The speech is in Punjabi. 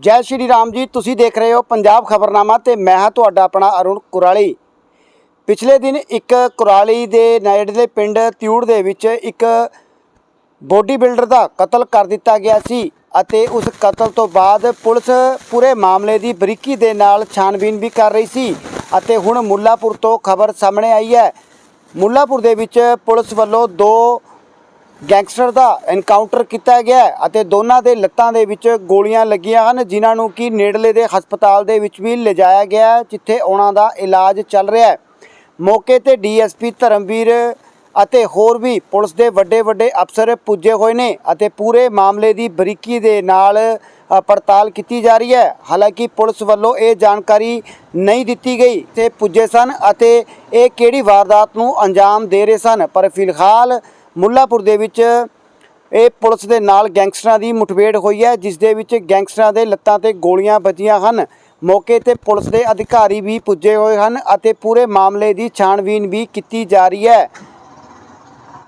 ਜੈ ਸ਼੍ਰੀ ਰਾਮ ਜੀ, ਤੁਸੀਂ ਦੇਖ ਰਹੇ ਹੋ ਪੰਜਾਬ ਖਬਰਨਾਮਾ ਤੇ ਮੈਂ ਹਾਂ ਤੁਹਾਡਾ ਆਪਣਾ ਅਰੁਣ ਕੁਰਾਲੀ। ਪਿਛਲੇ ਦਿਨ ਇੱਕ ਕੁਰਾਲੀ ਦੇ ਨੇੜਲੇ ਪਿੰਡ ਤਿਊੜ ਦੇ ਵਿੱਚ ਇੱਕ ਬੋਡੀ ਬਿਲਡਰ ਦਾ ਕਤਲ ਕਰ ਦਿੱਤਾ ਗਿਆ ਸੀ ਅਤੇ ਉਸ ਕਤਲ ਤੋਂ ਬਾਅਦ ਪੁਲਿਸ ਪੂਰੇ ਮਾਮਲੇ ਦੀ ਬਰੀਕੀ ਦੇ ਨਾਲ ਛਾਣਬੀਨ ਵੀ ਕਰ ਰਹੀ ਸੀ ਅਤੇ ਹੁਣ ਮੁੱਲਾਪੁਰ ਤੋਂ ਖਬਰ ਸਾਹਮਣੇ ਆਈ ਹੈ। ਮੁੱਲਾਪੁਰ ਦੇ ਵਿੱਚ ਪੁਲਿਸ ਵੱਲੋਂ ਦੋ ਗੈਂਗਸਟਰ ਦਾ ਐਨਕਾਊਂਟਰ ਕੀਤਾ ਗਿਆ ਅਤੇ ਦੋਨਾਂ ਦੇ ਲੱਤਾਂ ਦੇ ਵਿੱਚ ਗੋਲੀਆਂ ਲੱਗੀਆਂ ਹਨ, ਜਿਨ੍ਹਾਂ ਨੂੰ ਕਿ ਨੇੜਲੇ ਦੇ ਹਸਪਤਾਲ ਦੇ ਵਿੱਚ ਵੀ ਲਿਜਾਇਆ ਗਿਆ ਜਿੱਥੇ ਉਹਨਾਂ ਦਾ ਇਲਾਜ ਚੱਲ ਰਿਹਾ ਹੈ। ਮੌਕੇ ਤੇ ਡੀਐਸਪੀ ਧਰਮਵੀਰ ਅਤੇ ਹੋਰ ਵੀ ਪੁਲਿਸ ਦੇ ਵੱਡੇ ਵੱਡੇ ਅਫਸਰ ਪੁੱਜੇ ਹੋਏ ਨੇ ਅਤੇ ਪੂਰੇ ਮਾਮਲੇ ਦੀ ਬਰੀਕੀ ਦੇ ਨਾਲ ਪੜਤਾਲ ਕੀਤੀ ਜਾ ਰਹੀ ਹੈ। ਹਾਲਾਂਕਿ ਪੁਲਿਸ ਵੱਲੋਂ ਇਹ ਜਾਣਕਾਰੀ ਨਹੀਂ ਦਿੱਤੀ ਗਈ ਤੇ ਪੁੱਜੇ ਸਨ ਅਤੇ ਇਹ ਕਿਹੜੀ ਵਾਰਦਾਤ ਨੂੰ ਅੰਜਾਮ ਦੇ ਰਹੇ ਸਨ, ਪਰ ਫਿਲਹਾਲ ਮੁੱਲਾਪੁਰ ਦੇ ਵਿੱਚ ਇਹ ਪੁਲਿਸ ਦੇ ਨਾਲ ਗੈਂਗਸਟਰਾਂ ਦੀ ਮੁਠਭੇੜ ਹੋਈ ਹੈ, ਜਿਸ ਦੇ ਵਿੱਚ ਗੈਂਗਸਟਰਾਂ ਦੇ ਲੱਤਾਂ ਤੇ ਗੋਲੀਆਂ ਵੱਜੀਆਂ ਹਨ। ਮੌਕੇ ਤੇ ਪੁਲਿਸ ਦੇ ਅਧਿਕਾਰੀ ਵੀ ਪੁੱਜੇ ਹੋਏ ਹਨ ਅਤੇ ਪੂਰੇ ਮਾਮਲੇ ਦੀ ਛਾਣਬੀਨ ਵੀ ਕੀਤੀ ਜਾ ਰਹੀ ਹੈ।